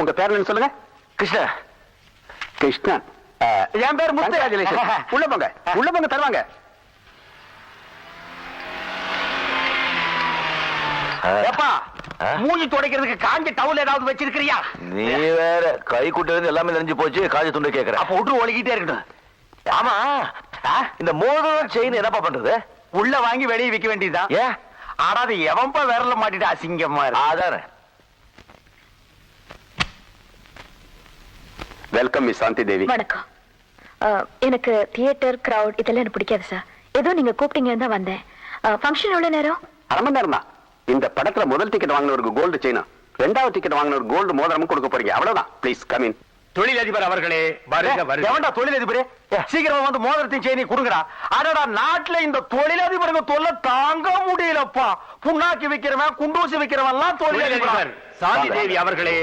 உங்க பேர் சொல்லுங்க. கிருஷ்ணா. கிருஷ்ணன் என் பேர் முத்து. உள்ள போங்க. உள்ள போங்க தருவாங்க. ஏப்பா? மூஞ்சி துடைக்கிறதுக்கு காஞ்ச டவுல் ஏதாவது வச்சிருக்கிறியா? நீ வேற கை குட்டிலிருந்து எல்லாமே நெஞ்சு போச்சு காஜ துண்டு கேக்குற. அப்ப விட்டு ஒழுகிட்டே இருக்கட்டும். ஆமா? இந்த மோதிரம் செயின் என்னப்பா பண்றது? உள்ள வாங்கி வெளியே விக்க வேண்டியதுதான். ஏன்? ஆனா அது எவன்பா விரல மாட்டிட்டு அசிங்கமா இருக்கு? அதானே. வெல்கம் மிஸ் சாந்தி தேவி வணக்கம். எனக்கு தியேட்டர் கிரவுட் இதெல்லாம் எனக்கு பிடிக்காது சார் ஏதோ நீங்க கூப்பிட்டீங்கன்னு தான் வந்தேன். ஃபங்க்ஷன் எவ்வளவு நேரம்? அரை மணி நேரம் தான் இந்த படத்துல முதல் டிக்கெட் வாங்கினவருக்கு கோல்டு செயினும் ரெண்டாவது டிக்கெட் வாங்கினவருக்கு கோல்டு மோதிரமும் கொடுக்க போறீங்க. அவ்வளவுதான். ப்ளீஸ் கமின் தொழிலதிபர் அவர்களே வருக வருக. எவன்டா தொழிலதிபரே? சீக்கிரமா வந்து மோதிரத்தையும் செய்தி கொடுங்கடா. அடடா நாட்டுல இந்த தொழிலதிபருங்க தொல்லை தாங்க முடியலப்பா. புண்ணாக்கி விக்கிறவன் குண்டூசி விக்கிறவன் எல்லாம் தொழிலதிபர் சாந்தி தேவி அவர்களே